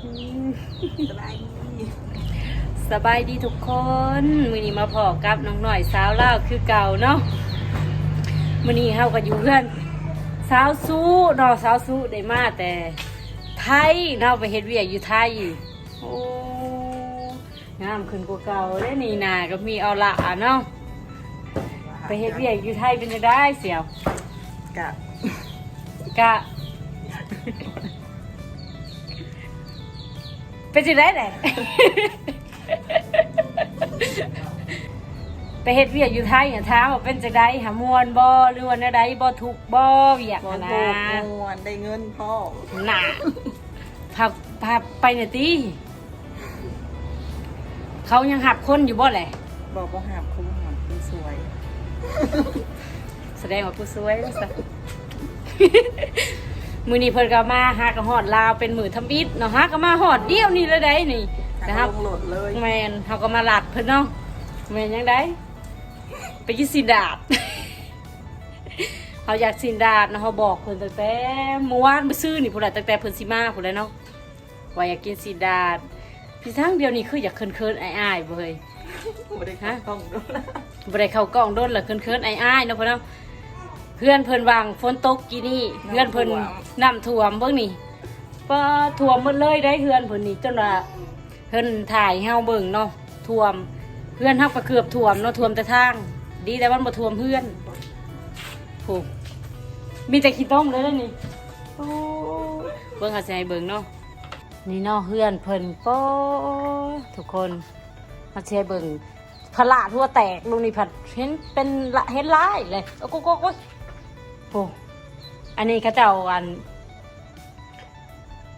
สบายดีสบายดีทุกคนมื้อนี้มาพอกับน้องหน่อยสาวลาวคือเก่าเนาะมื้อนี้เฮาก็อยู่เพื่อนสาวสู้เนาะสาวสู้ได้มาแต่ไทยเนาะไปเฮ็ดเวียกอยู่ไทยโอ้งามขึ้นกว่าเก่าเด้นี่นาก็มีเอาละเนาะไปเฮ็ดเวียกอยู่ไทยเป็นจังได้เสียวกับกะ เป็นจังได้แหละ ไปเฮ็ดเวียกอยู่ไทยเนี่ยถามว่าเป็นจังไดหามวนบ่หรือว่าแนวใดบ่ทุกข์บ่เวียกบอน่ะลนะโมวนได้เงินพ่อน่ะพาพาไปหน่อยติเขายังหับคนอยู่บ่แหละบอกว่าหาบคุ้มหาบคุณสวย แสดงว่าผู้สวยซะ มื้อนี้เพิ่นก็มาหากระฮอดลาวเป็นมือทำอิฐเนาะหากะมาฮอดเดียวนี่เลยได้นี่ทาแต่งเฮาลงโหลดเลยแม่นเฮาก็มาหลัดเพิ่นเนาะแม่นยังได้ไปกินสินดาดเฮาอยากสินดาดเนาะเฮาบอกเพิ่นตั้งแต่เมื่อวานไปซื้อนี่พุ่นแหละตั้งแต่เพิ่นสิมาพุ่นแหล้วเนาะว่าอยากกินสินดาดพี่ทั้งเดียวนี่คืออยากเคินๆอายๆบ่เฮ้ย ไม่ได้ข้ากล้องด้วยนะบ่ได้เข้ากล้องโดนละเคินๆอายๆเนาะเพิ่นเนาะ เพื่อนเพิ่นวางฝนตกกี่นี่เพื่อนเพิ่นน้ำท่วมเบิ่งนี่ปะท่วมหมดเลยได้เพื่อนเพิ่นนี่จนว่าเพิ่นถ่ายให้เฮาเบิ่งเนาะท่วมเพื่อนเฮาก็เกือบท่วมเนาะท่วมแต่ทาง ดีแต่มันบ่ท่วมเพื่อนโหมีแต่ขี้ต้มเลยเด้อนี่โอ้เบิ่งหาสิให้เบิ่งเนาะนี่เนาะเพื่อนเพิ่นก็ทุกคนมาสิให้เบิ่งพลาทั่วแตกลงนี่ผัดเห็นเป็นละเห็นร้ายเลยโอ้โห โอ้โหโอ้อันนี้เขาเจ้าอัน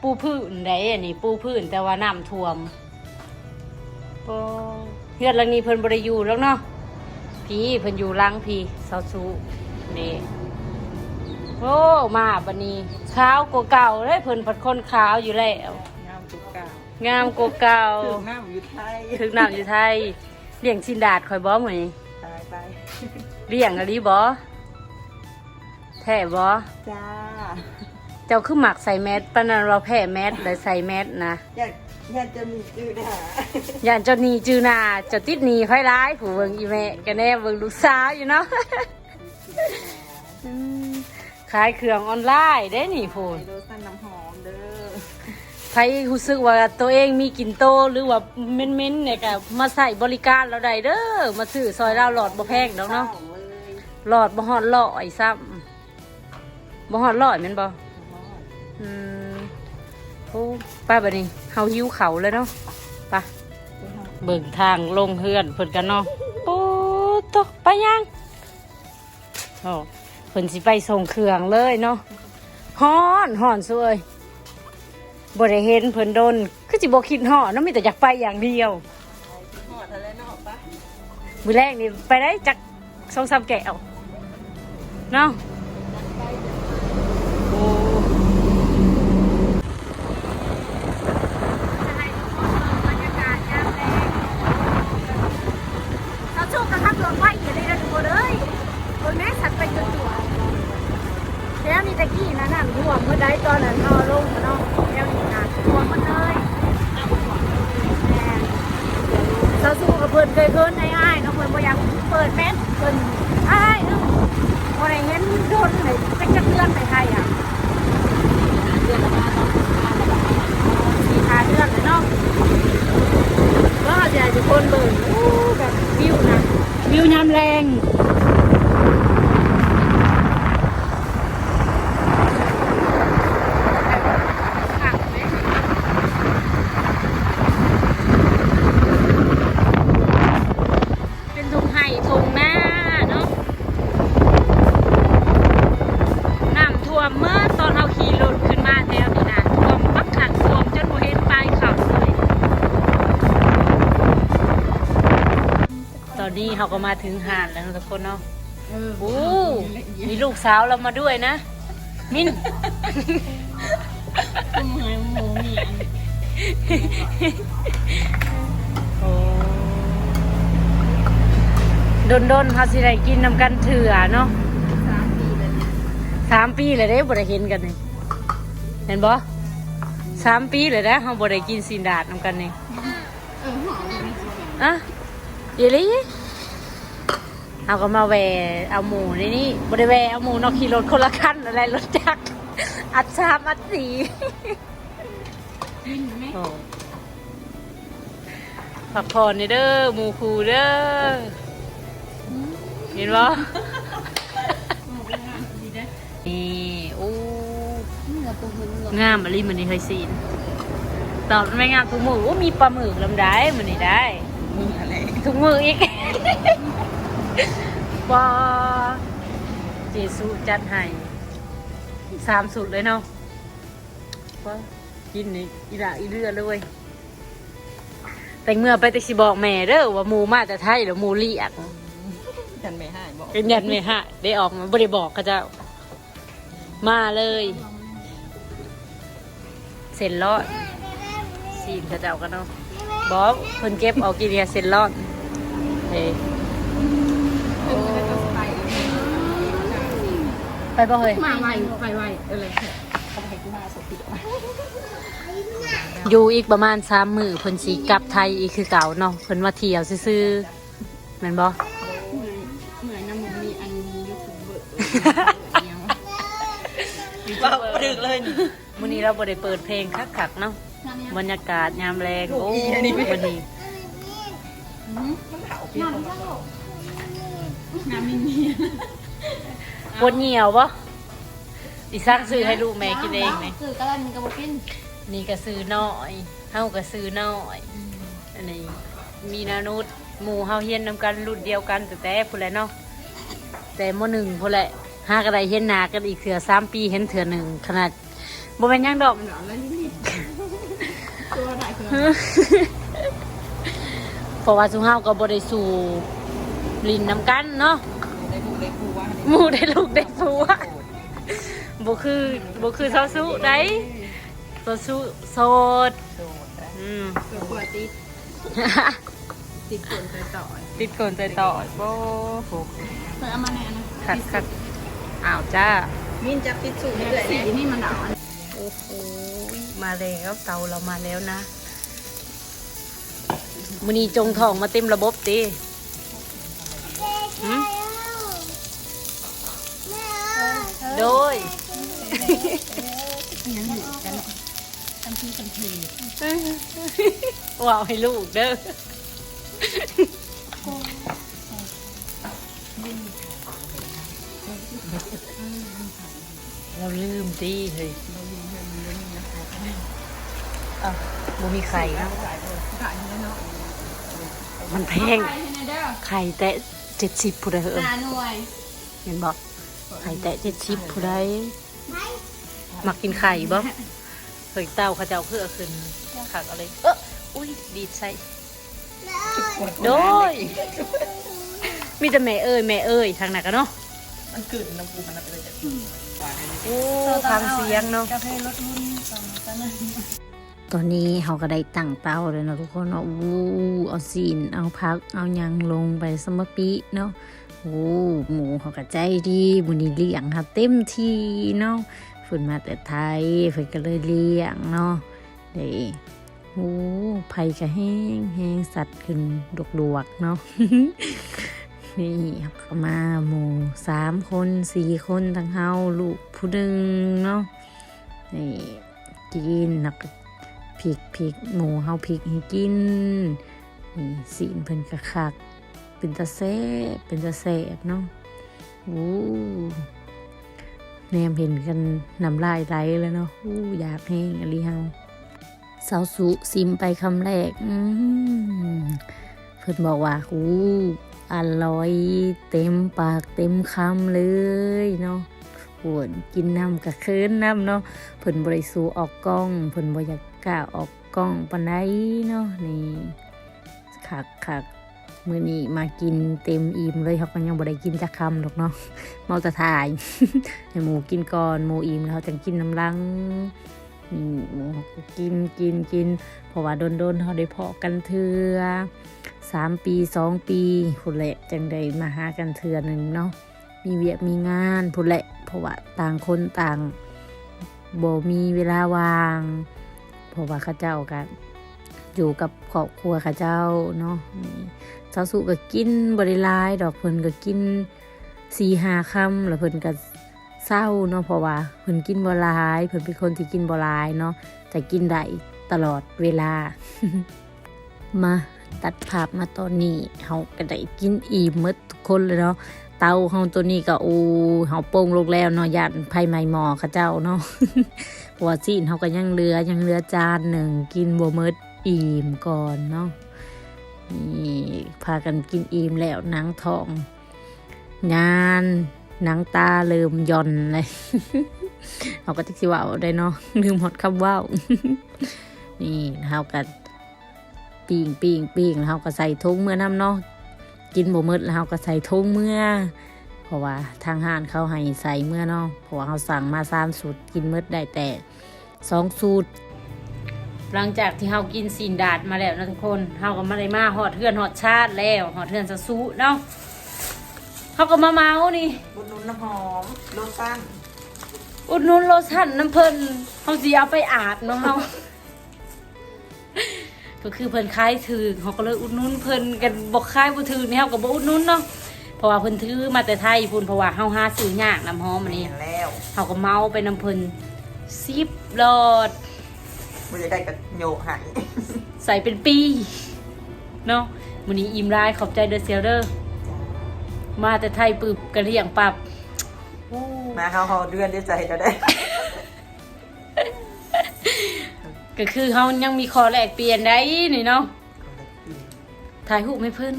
ปูพื้นได้อันนี้ปูพื้นแต่ว่าน้ำท่วมโอ้เฮือนหลังนี้เพิ่นบริยูแล้วเนาะพี่เพิ่นอยู่หล้างพี่เสาสูนี่โอ้มาบันนี้ขาวกว่าเก่าเลยเพิ่นผัดคนขาวอยู่แล้วงามจุกกาวงามกว่าเก่าถึงน้ำอยู่ไทยถึงน้ำอยู่ไทยเลี้ยงชินดาดคอยบ่เหมือนตายไปเลี้ยงอะไรบ่ แท้บ่จ้า เจ้าคือหมักใส่แมสปานนั้นเราแพ้แมสเลยใส่แมสนะอยากอยากจะมีจืดหาย่านเจ้าหนีจือหนาเจ้าติดหนีไฟร้ายผู้เบิ่งอีแม่กันแน่เบิ่งลูกสาวอยู่เนาะอืมขายเครื่องออนไลน์ได้นี่พูนไฮโดสันน้ำหอมเด้อใครรู้สึกว่าตัวเองมีกินโตหรือว่าเม้นๆเนี่ยก็มาใส่บริการเราได้เด้อมาซื้อซอยเราหลอดบ่แพงดอกเนาะข้เลยหลอดบ่ฮอดร้อยซ้ำ บ่ฮอดร้อยแม่นบ่อืมโอ้ป้าบัดนี้เฮาหิวเขาวเลยเนาะไปเบิ่งทางลงเฮือนเพิ่นกันเนาะโอ้ตกไปยังโอ้เพิ่นสิไปส่งเครื่องเลยเนาะฮ้อนฮ้อนสวยบ่ได้เห็นเพิ่นโดนคือสิบ่คิดฮ้อนเนาะมีแต่อยากไปอย่างเดียวหอดอะไรเนาะปะมื้อแรกนี่ไปได้จักสองสามแก้วเนาะโอ้เราโชคกระทับรถไฟอยู่ในระดับเลยบนแม่สัตว์ไปจนตัวแล้วนี่ตะกี้นะน้ำท่วมเมื่อใดตอนนั้นเอาลงมาเนาะแล้วนี่น้ำท่วมหมดเลยแม่ เราสู้กับเพิ่นเคยเพิ่นไอ้อ้ายเนาะเพิ่นบ่อยากเปิดแมสเพิ่นอ้ายเนาะบ่ได้เห็นโดนเลยเป็นจักเดือนไปไทยอะเดือนละมาเนาะสี่ห้าเดือนเลยเนาะก็จะให้ทุกคนเบิ่งโอ้แบบวิวนะวิวยามแรงเป็นทงไห่ทงหน้าเนาะน้ำท่วมเมื่อตอนเราขี่รถขึ้นมาแถวนี้นะท่วมบักขันท่วมจนบ่เห็นปลายเขาเลย ตอนนี้เรา ก็มาถึงหาดแล้วนะทุกคนเนาะโอ้มีลูกสาวเรามาด้วยนะ มินต้มหายหมูมีโอ้ดนดนๆเขาสิได้กินนำกันเถื่อเนาะสามปีเลยสามปีเลยเด้บ่ได้เห็นกันเลยเห็นบ่สามปีเลยนะเราบ่ได้กินซีนดาดนำกันนี่เออหอมเลยอะเดี๋ยวนี้ เอาก็มาแวะเอาหมูในนี่บ่ได้แวะเอาหมูเนอกขี่รถคนละคันอะไรรถจักรอัดสามอัดสี่กินไหมโอ้พักผ่อนนี่เด้อหมูคูเด้อเห็นบ่ดีได้นี่โอ้เนื้อปูหุ่นหลงงามอะไรมันนี่เคยซีนตอบไม่งามทุกมือว่ามีปลาหมึกลำได้มันนี่ได้มึงอะไรทุกมืออีก ว้าเจสุจัดให้สามสุดเลยเนาะว้ากินนี่อีหละอีเรือเลยเว้ยแต่เมื่อไปแต่สิบอกแม่เด้อว่าหมูมาแต่ไทยหรือหมูเลียกฉันไม่ให้บอกเป็นยันไม่ฮะได้ออกมาบ่ได้บอกเขาเจ้ามาเลยเซ็นรอดซีนเขาเจ้ากันเนาะบอกเพิ่นเก็บเอากินเรียเซ็นรอดเฮ้ย ไป ไปบ่เฮ้ยมาไวไปไวเออเลยเขาให้กูมาสติอยู่อีกประมาณสามมือเพิ่นสีกลับไทยอีกคือเก่าเนาะเพิ่นว่าเที่ยวซื่อๆแม่นบ่เหมือนน้ำมันมีอันยูทูบเบอร์ว่าดึกเลยนี่มื้อนี้เราบ่ได้เปิดเพลงคักๆเนาะบรรยากาศยามแรงโอ้วันนี้มันเผาพี่เขามาน้ำมีมี ปวดเหนียวบ่อีสร้างซื้อให้ลูกแม่กินเองไหมสื่อกระลันกระบอกกินนี่ก็ซื้อน้อยเฮาก็ซื้อน้อยอันนี้มีนานุษย์หมู่เฮาเฮียนนำกันรุ่นเดียวกันแต่แต่พุ่นแหละเนาะแต่มหนึ่งพุ่นแหละหากระไดเห็นหนากันอีกเถื่อสามปีเห็นเถื่อหนึ่งขนาดบ่แม่นหยังดอกหนอนแล้วนี่ตัวไหนคือเพราะว่าสุเฮาก็บ่ได้สู่ลินนำกันเนาะได้กูได้กูว่า หมู่ได้ลูกได้ผัวบ่คือบ่คือเซาสุได้เซาสุโสดโดดนะอืมตัวปวดติดติดคนไปต่อติดคนใจต่อโอ้โหเปิดเอามาแน่นะคัดคัดอ้าวจ้ามินจับติดสูงเลยสีนี่มันหนาวโอ้โหมาแล้วเตาเรามาแล้วนะมือนี้จงทองมาเต็มระบบตี โดยยังอยู่กันทำทีทำทีว้าวให้ลูกเด้อเราลืมตีเฮ้ยอ้าวบ่มีไข่นะขายเนาะมันแพงขายให้เด้อไข่แตะเจ็ดสิบผู้ใดเหรอหาหน่วยเห็นบอก ไข่แตะเจ็ดสิบผู้ใดมักกินไข่บ่เคยเต้าเขาเจ้าเพื่อขึ้นขักอะไรเอออุ้ยดีดใส่โดยมีแต่แม่เอ้ยแม่เอ้ยทางไหนกันเนาะมันกึ่นน้ำปูมันเป็นจะหวานโอ้ฟังเสียงเนาะกาแฟรสรุ่นสองตอนนั้นตอนนี้เขาก็ได้ตั้งเตาเลยเนาะทุกคนเนาะวูเอาซีนเอาพักเอาหยังลงไปสมปีเนาะ โอ้หมูเขาก็ใจดีบุนี้เลี้ยงค่ะเต็มที่เนาะฝืนมาแต่ไทยฝืนก็เลยเลี้ยงเนาะเด้โอ้ไผ่ก็แห้งแห้งสัตว์ขึ้นดกดวกๆเนาะนี่เขามาหมูสามคนสี่คนทั้งเฮาลูกผู้หนึ่งเนาะนี่กินนักพริกพริกหมูเฮาพริกให้กินนี่สีนเพิ่นกะคัก เป็นตะแซ่เป็นตะแซ่บเนาะโอ้แนมเห็นกันน้ำลายไหลแล้วเนาะอู้อยากแห้งอลีเฮาสาวสุซิมไปคำแรกอืมเพิ่นบอกว่าอู้อร่อยเต็มปากเต็มคำเลยเนาะปวดกินน้ำกระเคินน้ำเนาะเพิ่นบริสูออกกล้องเพิ่นบ่อยากกล้าออกกล้องปานใดเนาะนี่คักคัก มื้อนี้มากินเต็มอิ่มเลยเขาก็ยังบ่ได้กินจักคำหรอกเนาะเมาแต่ถ่ายให้หมูกินก่อนหมูอิ่มแล้วเขาจังกินน้ำลังนี่หมูกินกินกินเพราะว่าโดนๆเขาได้เพาะกันเทื่อสามปีสองปีพุ่นแหละจังได้มาหากันเทื่อหนึ่งเนาะมีเวียกมีงานพุ่นแหละเพราะว่าต่างคนต่างบ่มีเวลาว่างเพราะว่าข้าเจ้ากันอยู่กับครอบครัวข้าเจ้าเนาะนี่ สาวสุก็กินบริลายดอกเพิ่นก็กินสี่หาคำแล้วเพิ่นก็เศร้าเนาะเพราะว่าเพิ่นกินบ่หลายเพิ่นเป็นคนที่กินบ่หลายเนาะแต่กินได้ตลอดเวลา มาตัดภาพมาตอนนี้เฮาก็ได้กินอิ่มมดทุกคนเลยเนาะเตาเฮาตัวนี้ก็โอ้เฮาโป่งลงแล้วเนาะย่านไผไหม้หมอเขาเจ้าเนาะเพราะว่าซีนเฮาก็ยังเหลือยังเหลือจานหนึ่งกินบ่มดอิ่มก่อนเนาะ นี่พากันกินอิ่มแล้วหนังทอง งานหนังตาเริ่มย่อนเลยเราก็จะสิเว่าได้เนาะลืมหดคำว่านี่เฮากันปีงปีงปีงเฮาก็ใส่ถุงเมื่อน้ำเนาะกินบ่หมดแล้วเฮาก็ใส่ถุงเมื่อ เพราะว่าทางห้านเขาให้ใส่เมื่อเนาะเพราะว่าเขาสั่งมาสามสูตรกินหมดได้แต่สองสูตร หลังจากที่เฮากินซีนดาดมาแล้วนะทุกคนเฮาก็มาได้มาหอดเทือนหอดชาติแล้วหอดเทือนสะสุเนาะเฮาก็มาเมานี่บุญนุ่นน้ำหอมโลชั่นอุดหนุนโลชั่นน้ำเพิ่นเขาสิเอาไปอาบเนาะเฮาก็คือเพิ่นคายถือเขาก็เลยอุดหนุนเพิ่นกันบอกคายบ่ถือนี่เฮาก็บ่อุดหนุนเนาะเพราะว่าเพิ่นถือมาแต่ไทยพุ่นเพราะว่าเฮาหาซื้อยากน้ำหอมอันนี้เห็นแล้วเฮาก็เมาไปน้ำเพิ่น10หลอด มันจะได้กับโยกหันใส่เป็นปีเนาะมื้อนี้อิ่มรายขอบใจเด้อเซียวเด้อมาแต่ไทยปึบกระเรียงปับโอ้มาเขาเขาเดือนได้ใจจะได้ ก็คือเฮายังมีคอแลกเปลี่ยนได้นี่เนาะถ่ายรูปให้เพิ่น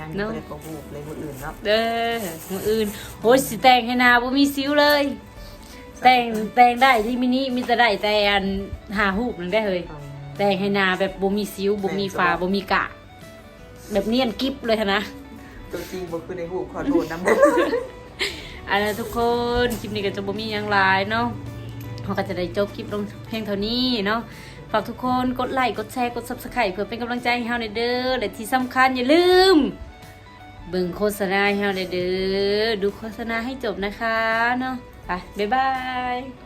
ยังเนอะไม่ได้กบูบเลยคนอื่นเนาะเด้อมืออื่นโอ้ยสิแต่งให้หนาบ่มีซิวเลย แต่งแต่งได้ที่มินิมีแต่ได้แต่อันหารูปนึงได้เลยแต่งให้หนาแบบบ่มีซิวบ่มีฟ้าบ่มีกะ แบบเนียนกิ๊บเลยค่ะนะตัวจริงบ่คือในหูขอโทษน้ำเด้ออันนั้นทุกคนคลิปนี้ก็จะบ่มีหยังหลายเนาะเราก็จะได้จบคลิปลงเพียงเท่านี้เนาะฝากทุกคนกดไลค์กดแชร์กด Subscribe เพื่อเป็นกำลังใจให้เฮาในอยเด้อและที่สำคัญอย่าลืมเบิ่งโฆษณาให้เฮาในอยเด้อดูโฆษณาให้จบนะคะเนาะไป บ๊ายบาย